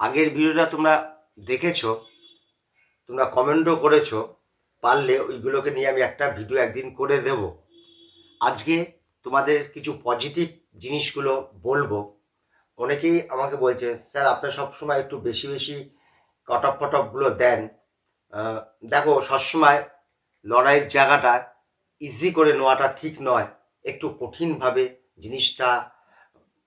আগের ভিডিওটা তোমরা দেখেছ, তোমরা কমেন্টও করেছ, পারলে ওইগুলোকে নিয়ে আমি একটা ভিডিও একদিন করে দেব। আজকে তোমাদের কিছু পজিটিভ জিনিসগুলো বলব। অনেকেই আমাকে বলছে, স্যার, আপনার সবসময় একটু বেশি বেশি কটপ ফটপগুলো দেন দেখো, সবসময় লড়াইয়ের জায়গাটা ইজি করে নেওয়াটা ঠিক নয়। একটু কঠিনভাবে জিনিসটা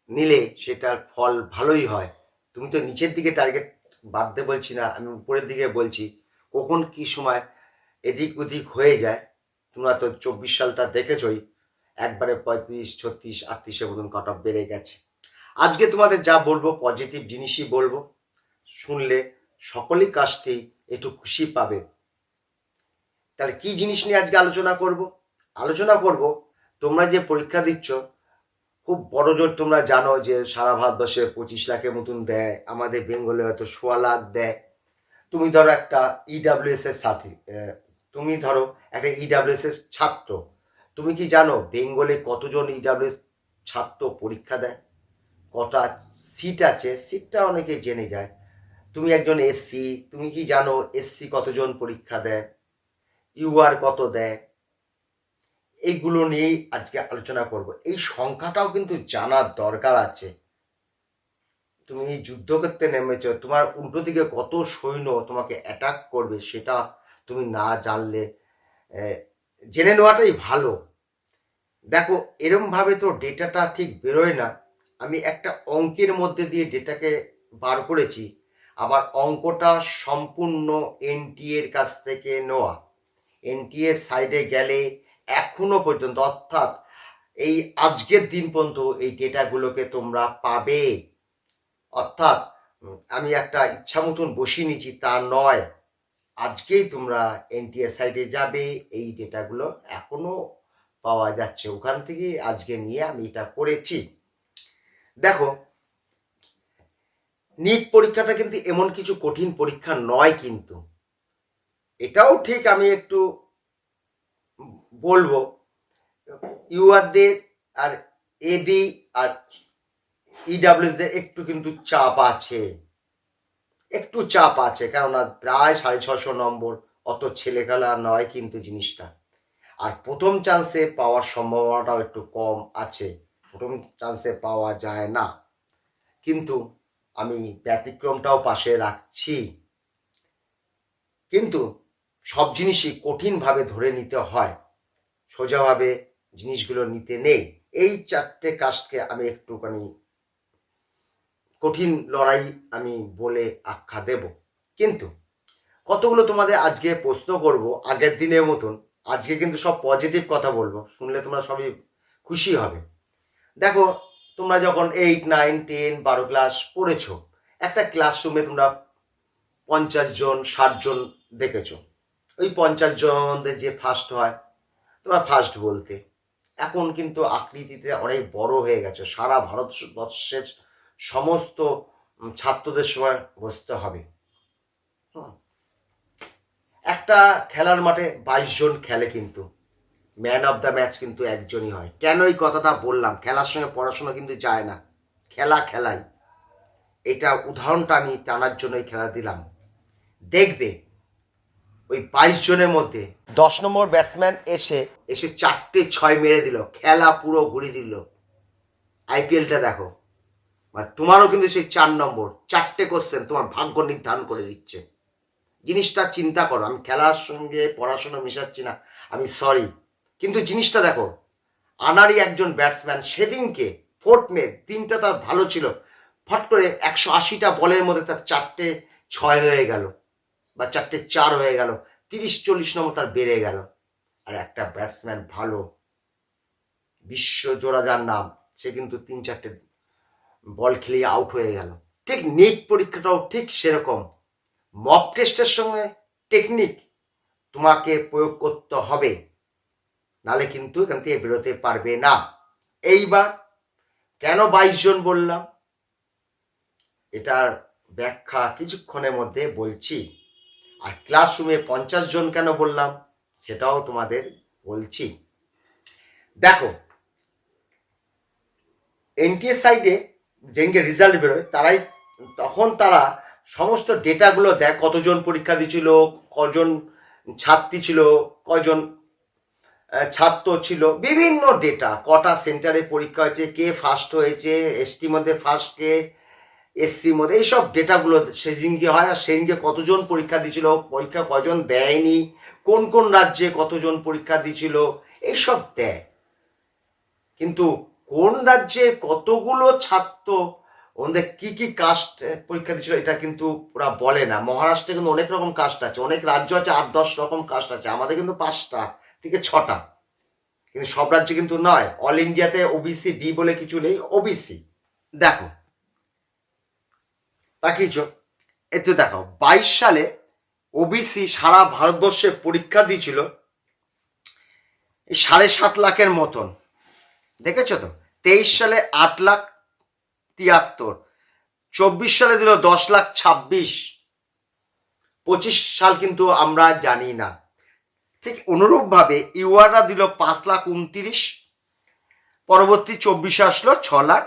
নিলে সেটার ফল ভালোই হয়। তুমি তো নিচের দিকে টার্গেট বাঁধতে বলছি না, আমি উপরের দিকে বলছি, কখন কি সময় এদিক ওদিক হয়ে যায়, তোমরা তো চব্বিশ সালটা দেখেছই, একবারে পঁয়ত্রিশ, ছত্রিশ আটত্রিশের মতন কট অফ বেড়ে গেছে। আজকে তোমাদের যা বলব পজিটিভ জিনিসই বলব, শুনলে সকলেই কাজটি একটু খুশি পাবে। তাহলে কি জিনিস নিয়ে আজকে আলোচনা করব? আলোচনা করব, তোমরা যে পরীক্ষা দিচ্ছ খুব বড় জোর তোমরা জানো যে সারা ভারতবর্ষে পঁচিশ লাখের মতন দেয়, আমাদের বেঙ্গলে হয়তো সোয়া লাখ দেয়। তুমি ধরো একটা ইডাব্লিউএস এর সাথী তুমি ধরো একটা ইডাব্লিউএস এর ছাত্র। তুমি কি জানো বেঙ্গলে কতজন ইডাব্লিউএস ছাত্র পরীক্ষা দেয়? কটা সিট আছে? সিটটা অনেকে জেনে যায়। তুমি একজন এসসি তুমি কি জানো এসসি কতজন পরীক্ষা দেয়? ইউআর কত দেয়? এইগুলো নিয়েই আজকে আলোচনা করব। এই সংখ্যাটাও কিন্তু জানার দরকার আছে। তুমি যুদ্ধ করতে নেমেছ, তোমার উল্টো দিকে কত সৈন্য তোমাকে অ্যাটাক করবে সেটা তুমি না জানলে জেনে নেওয়াটাই ভালো। দেখো, এরমভাবে তো ডেটাটা ঠিক বেরোয় না। আমি একটা অঙ্কের মধ্যে দিয়ে ডেটাকে বার করেছি, আবার অঙ্কটা সম্পূর্ণ এনটিএ এর কাছ থেকে নেওয়া। এনটিএ সাইডে গেলে এখনও পর্যন্ত, অর্থাৎ এই আজকের দিন পর্যন্ত এই ডেটাগুলোকে তোমরা পাবে। অর্থাৎ আমি একটা ইচ্ছা মতন বসিয়ে নিয়েছি, তা নয়। আজকেই তোমরা এনটিএ সাইডে যাবে, এই ডেটাগুলো এখনও পাওয়া যাচ্ছে। ওখান থেকে আজকে নিয়ে আমি এটা করেছি। দেখো নিট পরীক্ষাটা কিন্তু এমন কিছু কঠিন পরীক্ষা নয় কিন্তু। এটাও ঠিক আমি একটু বলব ইউআরদের আর এবি আর ইডাব্লিউদের একটু কিন্তু চাপ আছে। একটু চাপ আছে, কেননা প্রায় সাড়ে ছশো নম্বর, অত ছেলেখেলা নয় কিন্তু জিনিসটা। আর প্রথম চান্সে পাওয়ার সম্ভাবনাটাও একটু কম আছে, প্রথম চান্সে পাওয়া যায় না। কিন্তু আমি ব্যতিক্রমটাও পাশে রাখছি। কিন্তু সব জিনিসই কঠিনভাবে ধরে নিতে হয়। সোজাভাবে জিনিসগুলো নিতে নেই। এই চারটে কাজকে আমি একটুখানি কঠিন লড়াই আমি বলে আখ্যা দেব। কিন্তু কতগুলো তোমাদের আজকে প্রশ্ন করব, আগের দিনের মতন, আজকে কিন্তু সব পজিটিভ কথা বলব, শুনলে তোমরা সবই খুশি হবে। দেখো, তোমরা যখন এইট নাইন টেন বারো ক্লাস পড়েছো, একটা ক্লাসরুমে তোমরা পঞ্চাশ জন, ষাট জন দেখেছ। ওই পঞ্চাশ জনদের যে ফার্স্ট হয় তোমরা ফার্স্ট বলতে। এখন কিন্তু আকৃতিতে অনেক বড় হয়ে গেছে। সারা ভারতবর্ষের সমস্ত ছাত্রদের সময় বসতে হবে। একটা খেলার মাঠে বাইশ জন খেলে কিন্তু। ম্যান অফ দ্য ম্যাচ কিন্তু একজনই হয়। কেন এই কথাটা বললাম? খেলার সঙ্গে পড়াশোনা কিন্তু যায় না। খেলা খেলাই। এটা উদাহরণটা আমি টানার জন্যই খেলা দিলাম। দেখবে ওই বাইশ জনের মধ্যে দশ নম্বর ব্যাটসম্যান এসে এসে চারটে ছয় মেরে দিল খেলা পুরো ঘুরিয়ে দিল। আইপিএলটা দেখো। মানে তোমারও কিন্তু সেই চার নম্বর চারটে কোশ্চেন তোমার ভাগ্য নির্ধারণ করে দিচ্ছে। জিনিসটা চিন্তা করো আমি খেলার সঙ্গে পড়াশোনা মেশাচ্ছি না আমি সরি কিন্তু জিনিসটা দেখো আনারই একজন ব্যাটসম্যান সেদিনকে ফোর্থ মে দিনটা তার ভালো ছিল ফট করে একশো আশিটা বলের মধ্যে তার চারটে ছয় হয়ে গেল। বা চারটে চার হয়ে গেল, তিরিশ চল্লিশ নম্বর তার বেড়ে গেল। আর একটা ব্যাটসম্যান ভালো, বিশ্ব জোড়া যার নাম, সে কিন্তু তিন চারটে বল খেলিয়ে আউট হয়ে গেল। ঠিক নিট পরীক্ষাটাও ঠিক সেরকম। মক টেস্টের সঙ্গে টেকনিক তোমাকে প্রয়োগ করতে হবে, নালে কিন্তু এখান থেকে বেরোতে পারবে না। এইবার কেন বাইশ জন বললাম? এটার ব্যাখ্যা কিছুক্ষণের মধ্যে বলছি। আর ক্লাসরুমে পঞ্চাশ জন কেন বললাম? সেটাও তোমাদের বলছি। দেখো এনটিএস সাইডে যেদিনকে রেজাল্ট বেরোয়, তারাই, তখন তারা সমস্ত ডেটাগুলো দেয়, কতজন পরীক্ষা দিয়েছিল, কজন ছাত্রী ছিল, কজন ছাত্র ছিল, বিভিন্ন ডেটা কটা সেন্টারে পরীক্ষা হয়েছে, কে ফার্স্ট হয়েছে এসটি মধ্যে ফার্স্ট কে এসসি মধ্যে, এইসব ডেটাগুলো সেদিনকে হয় আর সেদিনকে কতজন পরীক্ষা দিয়েছিল, পরীক্ষা কজন দেয়নি, কোন কোন রাজ্যে কতজন পরীক্ষা দিয়েছিল, এইসব দেয়। কিন্তু কোন রাজ্যে কতগুলো ছাত্র, ওদের কি কি কাস্ট পরীক্ষা দিয়েছিল, এটা কিন্তু ওরা বলে না। মহারাষ্ট্রে কিন্তু অনেক রকম কাস্ট আছে, অনেক রাজ্য আছে, আট দশ রকম কাস্ট আছে, আমাদের কিন্তু পাঁচটা থেকে ছটা। কিন্তু সব রাজ্যে কিন্তু নয় অল ইন্ডিয়াতে ওবিসি বি বলে কিছু নেই ওবিসি দেখো তাকিয়েছ একটু দেখো, বাইশ সালে ওবিসি সারা ভারতবর্ষে পরীক্ষা দিয়েছিল সাড়ে সাত লাখের মতন। দেখেছ তো? তেইশ সালে আট লাখ তিয়াত্তর, চব্বিশ সালে দিল দশ লাখ ছাব্বিশ। পঁচিশ সাল কিন্তু আমরা জানি না। ঠিক অনুরূপভাবে ইউআররা দিল পাঁচ লাখ উনত্রিশ, পরবর্তী চব্বিশে আসলো ছ লাখ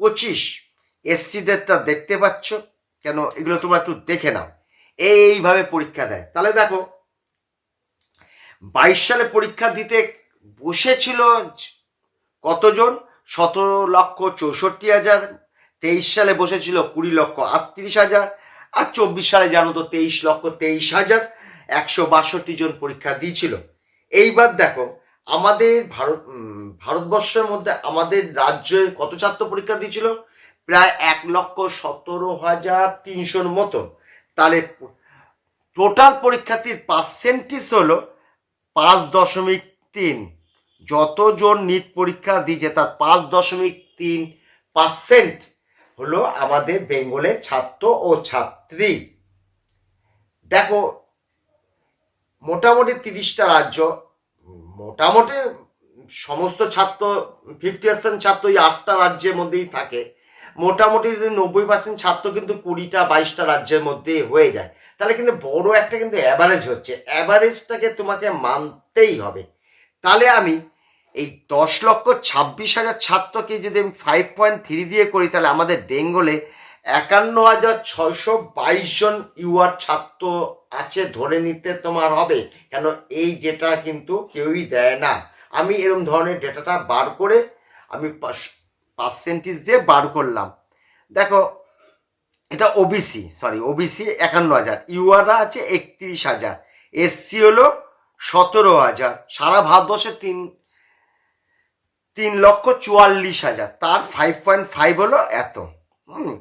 পঁচিশ। এসসিদেরটা দেখতে পাচ্ছ। কেন? এগুলো তোমরা একটু দেখে নাও। এইভাবে পরীক্ষা দেয়। তাহলে দেখো, বাইশ সালে পরীক্ষা দিতে বসেছিল কতজন? সতেরো লক্ষ চৌষট্টি হাজার। তেইশ সালে বসেছিল কুড়ি লক্ষ আটত্রিশ হাজার। আর চব্বিশ সালে জানো তো তেইশ লক্ষ তেইশ হাজার। একশো বাষট্টি জন পরীক্ষা দিয়েছিল। এইবার দেখো, আমাদের ভারত ভারতবর্ষের মধ্যে আমাদের রাজ্যে কত ছাত্র পরীক্ষা দিয়েছিল? প্রায় এক লক্ষ সতেরো হাজার তিনশোর মতন তাহলে টোটাল পরীক্ষার্থীর পার্সেন্টেজ হলো পাঁচ দশমিক তিন। যতজন নিট পরীক্ষা দিয়েছে, তার পাঁচ দশমিক তিন পার্সেন্ট হলো আমাদের বেঙ্গলের ছাত্র ও ছাত্রী। দেখো, মোটামুটি তিরিশটা রাজ্য, মোটামুটি সমস্ত ছাত্র ফিফটি পার্সেন্ট ছাত্র এই আটটা রাজ্যের মধ্যেই থাকে। মোটামুটি যদি নব্বই পার্সেন্ট ছাত্র কিন্তু কুড়িটা, বাইশটা রাজ্যের মধ্যেই হয়ে যায়। তাহলে কিন্তু বড় একটা কিন্তু অ্যাভারেজ হচ্ছে। অ্যাভারেজটাকে তোমাকে মানতেই হবে। তাহলে আমি এই দশ লক্ষ ছাব্বিশ হাজার ছাত্রকে যদি আমি ফাইভ পয়েন্ট থ্রি দিয়ে করি, তাহলে আমাদের বেঙ্গলে একান্ন হাজার ছয়শো বাইশ জন ইউআর ছাত্র আছে ধরে নিতে তোমার হবে। কেন এই ডেটা কিন্তু কেউই দেয় না। আমি এরকম ধরনের ডেটাটা বার করে আমি পার্সেন্টেজ দিয়ে বার করলাম। দেখো, এটা ওবিসি সরি ওবিসি একান্ন হাজার ইউআররা আছে একত্রিশ হাজার এসসি হলো সতেরো হাজার সারা ভারতবর্ষে তিন তিন লক্ষ চুয়াল্লিশ হাজার তার ফাইভ পয়েন্ট ফাইভ হলো এত। হুম।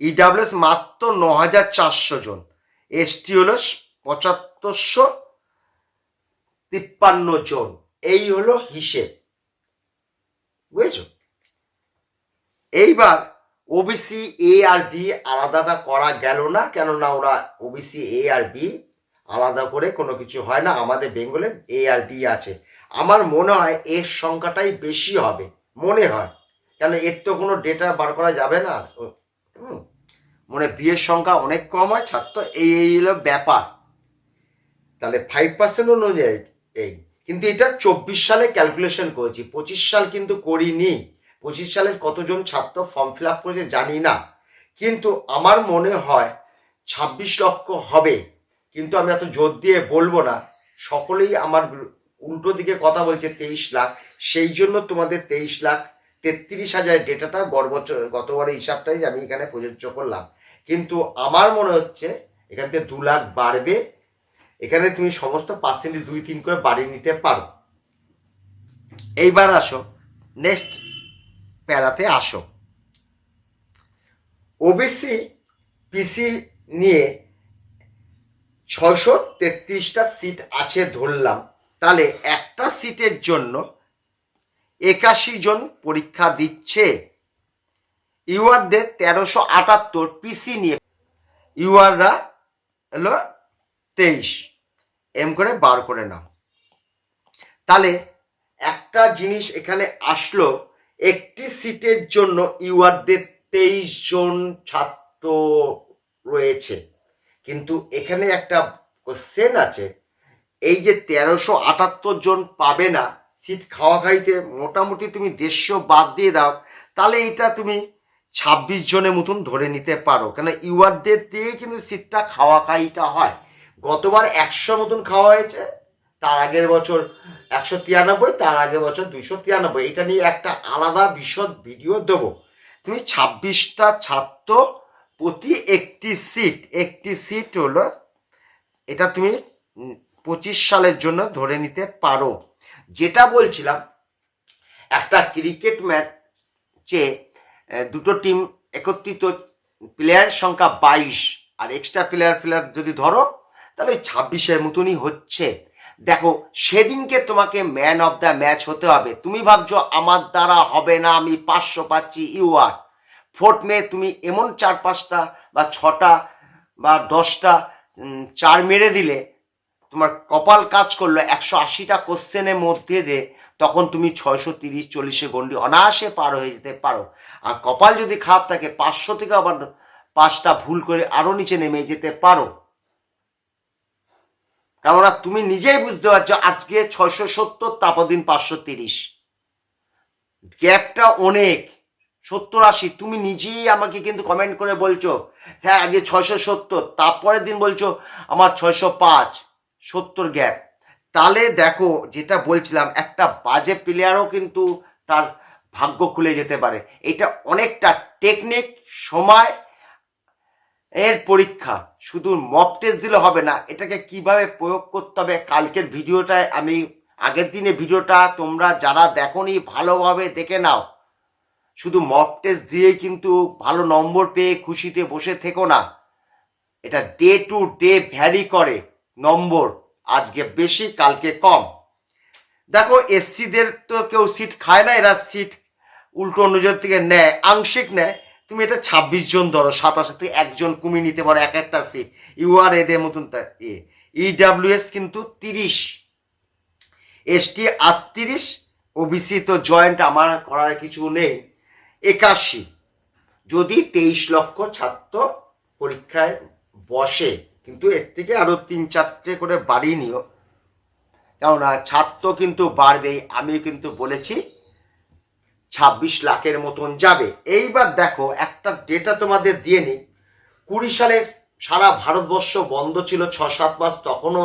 ইডাব্লিউএস মাত্র ন হাজার চারশো জন। এসটি হলো পঁচাত্তরশো তিপ্পান্ন জন। এই হলো হিসেব। বুঝেছ? এইবার ওবিসি এ আর বি আলাদাটা করা গেল না, কেননা ওরা ওবিসি এ আর বি আলাদা করে কোনো কিছু হয় না, আমাদের বেঙ্গলে এ আর বি আছে। আমার মনে হয় এর সংখ্যাটাই বেশি হবে, মনে হয়। কেন এর তো কোনো ডেটা বার করা যাবে না। মানে বিয়ের সংখ্যা অনেক কম হয়, ছাত্র, এই এই হলো ব্যাপার। তাহলে ফাইভ পার্সেন্ট অনুযায়ী এই, কিন্তু এটা চব্বিশ সালে ক্যালকুলেশন করেছি, পঁচিশ সাল কিন্তু করিনি। পঁচিশ সালে কতজন ছাত্র ফর্ম ফিল আপ করেছে জানি না। কিন্তু আমার মনে হয় ছাব্বিশ লক্ষ হবে। কিন্তু আমি এত জোর দিয়ে বলব না। সকলেই আমার উল্টো দিকে কথা বলছে তেইশ লাখ। সেই জন্য তোমাদের তেইশ লাখ তেত্রিশ হাজার ডেটাটা গড়বছর গতবারের হিসাবটাই আমি এখানে প্রযোজ্য করলাম। কিন্তু আমার মনে হচ্ছে এখান থেকে দু লাখ বাড়বে। এখানে তুমি সমস্ত পার্সেন্টেজ দুই, তিন করে বাড়িয়ে নিতে পারো। এইবার আসো। নেক্সট প্যারাতে আসো। ওবিসি পিসি নিয়ে ছয়শো তেত্রিশটা সিট আছে ধরলাম। তাহলে একটা সিটের জন্য একাশি জন পরীক্ষা দিচ্ছে। ইউআরদের তেরোশো আটাত্তর পিসি নিয়ে ইউআররা হলো তেইশ। এম করে বার করে নাও। তাহলে একটা জিনিস এখানে আসলো একটি সিটের জন্য ইউআরদের তেইশ জন ছাত্র রয়েছে। কিন্তু এখানে একটা কোশ্চেন আছে, এই যে তেরোশো আটাত্তর জন পাবে না, সিট খাওয়া খাইতে মোটামুটি তুমি দেড়শো বাদ দিয়ে দাও, তাহলে এটা তুমি ছাব্বিশ জনের মতন ধরে নিতে পারো। কেন ইউআরদের দিয়ে কিন্তু সিটটা খাওয়া খাইটা হয়। গতবার একশো মতন খাওয়া হয়েছে তার আগের বছর একশো তিরানব্বই, তার আগের বছর দুইশো তিরানব্বই। এটা নিয়ে একটা আলাদা বিশদ ভিডিও দেবো। তুমি ছাব্বিশটা ছাত্র প্রতি একটি সিট একটি সিট হলো, এটা তুমি পঁচিশ সালের জন্য ধরে নিতে পারো। যেটা বলছিলাম, একটা ক্রিকেট ম্যাচে দুটো টিম একত্রিত প্লেয়ার সংখ্যা বাইশ, আর এক্সট্রা প্লেয়ার প্লেয়ার যদি ধরো, তাহলে ওই ছাব্বিশের মতনই হচ্ছে। দেখো, সেদিনকে তোমাকে ম্যান অফ দ্য ম্যাচ হতে হবে। তুমি ভাবছ, আমার দ্বারা হবে না, আমি পাঁচশো পাচ্ছি ইউ আর ফোর্থ মে তুমি এমন চার পাঁচটা বা ছটা বা দশটা চার মেরে দিলে, তোমার কপাল কাজ করল, একশো আশিটা কোশ্চেনের মধ্যে দিয়ে তখন তুমি ছয়শো তিরিশ, চল্লিশে গন্ডি অনায়াসে পার হয়ে যেতে পারো। আর কপাল যদি খারাপ থাকে, পাঁচশো থেকে আবার পাঁচটা ভুল করে আরও নিচে নেমে যেতে পারো। কেননা তুমি নিজেই বুঝতে পারছ আজকে ছয়শো সত্তর তারপর দিন পাঁচশো তিরিশ। গ্যাপটা অনেক, সত্তর আশি। তুমি নিজেই আমাকে কিন্তু কমেন্ট করে বলছো, স্যার, আজকে ছয়শো সত্তর, তারপরের দিন বলছো আমার ছয়শো পাঁচ, সত্তর গ্যাপ। তাহলে দেখো, যেটা বলছিলাম, একটা বাজে প্লেয়ারও কিন্তু তার ভাগ্য খুলে যেতে পারে। এটা অনেকটা টেকনিক সময় এর পরীক্ষা, শুধু মক টেস্ট দিলে হবে না, এটাকে কীভাবে প্রয়োগ করতে হবে? কালকের ভিডিওটায় আমি, আগের দিনে ভিডিওটা তোমরা যারা দেখোনি, ভালোভাবে দেখে নাও। শুধু মক টেস্ট দিয়েই কিন্তু ভালো নম্বর পেয়ে খুশিতে বসে থেকো না। এটা ডে টু ডে ভ্যারি করে নম্বর, আজকে বেশি, কালকে কম। দেখো এসসিদের তো কেউ সিট খায় না, এরা সিট উল্টো অনুযায়ী থেকে নেয়, আংশিক নেয়। তুমি এটা ছাব্বিশ জন ধরো, সাতাশ থেকে একজন কমিয়ে নিতে পারো, এক একটা সিট ইউআর এদের মতন এ। ইডাব্লিউএস কিন্তু তিরিশ। এসটি আটত্রিশ ওবিসি তো জয়েন্ট আমার করার কিছু নেই। একাশি। যদি তেইশ লক্ষ ছাত্র পরীক্ষায় বসে, কিন্তু এর থেকে আরও তিন চারটে করে বাড়িয়ে নিও। কেননা ছাত্র কিন্তু বাড়বেই আমি কিন্তু বলেছি ছাব্বিশ লাখের মতন যাবে। এইবার দেখো, একটা ডেটা তোমাদের দিয়ে নিই। কুড়ি সালে সারা ভারতবর্ষ বন্ধ ছিল ছ সাত মাস, তখনও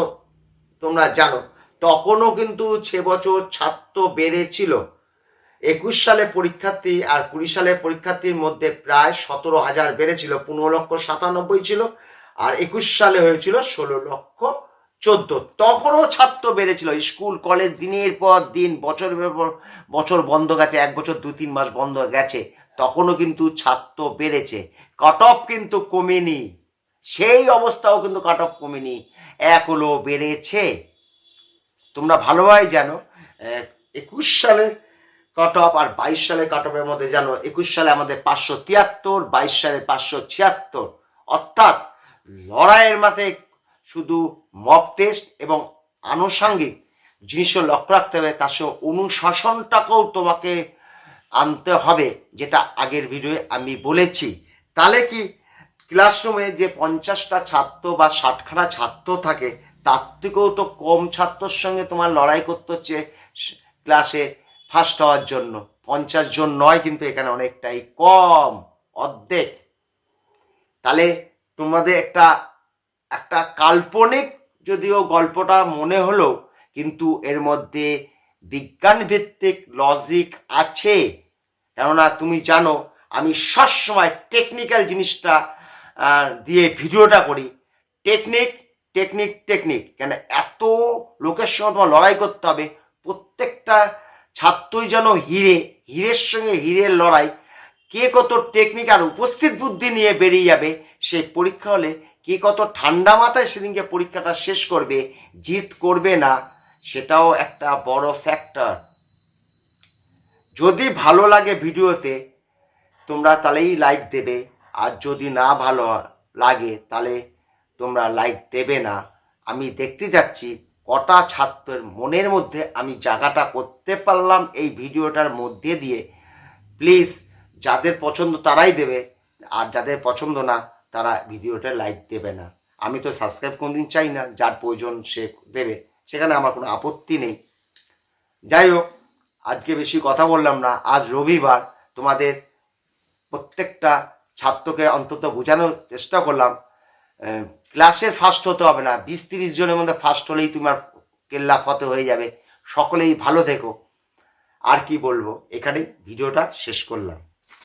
তোমরা জানো, তখনও কিন্তু ছে বছর ছাত্র বেড়েছিল। একুশ সালে পরীক্ষার্থী আর কুড়ি সালে পরীক্ষার্থীর মধ্যে প্রায় সতেরো হাজার বেড়েছিল, পনেরো লক্ষ সাতানব্বই ছিল, আর একুশ সালে হয়েছিল ষোলো লক্ষ চোদ্দ। তখনও ছাত্র বেড়েছিল। স্কুল, কলেজ দিনের পর দিন, বছরের পর বছর বন্ধ গেছে, এক বছর দু তিন মাস বন্ধ গেছে। তখনও কিন্তু ছাত্র বেড়েছে। কাট অফ কিন্তু কমেনি। সেই অবস্থাও কিন্তু কাট অফ কমেনি। এক হলো বেড়েছে। তোমরা ভালোভাবে জানো একুশ সালে কাট অফ আর বাইশ সালে কাট অফের মধ্যে জানো, একুশ সালে আমাদের পাঁচশো তিয়াত্তর, বাইশ সালে পাঁচশো ছিয়াত্তর। অর্থাৎ লড়াইয়ের মাঠে শুধু মক টেস্ট এবং আনুষঙ্গিক জিনিসও লক্ষ্য রাখতে হবে, তার সঙ্গে অনুশাসনটাকেও তোমাকে আনতে হবে, যেটা আগের ভিডিওয়ে আমি বলেছি। তাহলে কি? ক্লাসরুমে যে পঞ্চাশটা ছাত্র বা ষাটখানা ছাত্র থাকে, তার থেকেও তো কম ছাত্রর সঙ্গে তোমার লড়াই করতে হচ্ছে ক্লাসে ফার্স্ট হওয়ার জন্য। পঞ্চাশ জন নয়, কিন্তু এখানে অনেকটাই কম, অর্ধেক। তাহলে তোমাদের একটা একটা কাল্পনিক যদিও গল্পটা মনে হলো, কিন্তু এর মধ্যে বিজ্ঞান ভিত্তিক লজিক আছে। কেননা তুমি জানো, আমি সবসময় টেকনিক্যাল জিনিসটা দিয়ে ভিডিওটা করি। টেকনিক টেকনিক টেকনিক কেন এত লোকের সঙ্গে তোমার লড়াই করতে হবে, প্রত্যেকটা ছাত্রই যেন হিরে, হিরের সঙ্গে হিরের লড়াই। কে কত টেকনিক আর উপস্থিত বুদ্ধি নিয়ে বেরিয়ে যাবে, সেই পরীক্ষা হলে কে কত ঠান্ডা মাথায় সেদিনকে পরীক্ষাটা শেষ করবে, জিত করবে না, সেটাও একটা বড় ফ্যাক্টর যদি ভালো লাগে ভিডিওতে, তোমরা তাহলেই লাইক দেবে, আর যদি না ভালো লাগে, তাহলে তোমরা লাইক দেবে না। আমি দেখতে যাচ্ছি, কটা ছাত্রের মনের মধ্যে আমি জায়গাটা করতে পারলাম এই ভিডিওটার মধ্যে দিয়ে। প্লিজ যাদের পছন্দ তারাই দেবে, আর যাদের পছন্দ না তারা ভিডিওটা লাইক দেবে না। আমি তো সাবস্ক্রাইব কোনোদিন চাই না যার প্রয়োজন সে দেবে। সেখানে আমার কোনো আপত্তি নেই। যাই হোক আজকে বেশি কথা বললাম না আজ রবিবার। তোমাদের প্রত্যেকটা ছাত্রকে অন্তত বোঝানোর চেষ্টা করলাম। আহ, ক্লাসের ফার্স্ট হতে হবে না বিশ তিরিশ জনের মধ্যে ফার্স্ট হলেই তোমার কেল্লা ফতে হয়ে যাবে। সকলেই ভালো থেকো। আর কি বলব এখানেই ভিডিওটা শেষ করলাম।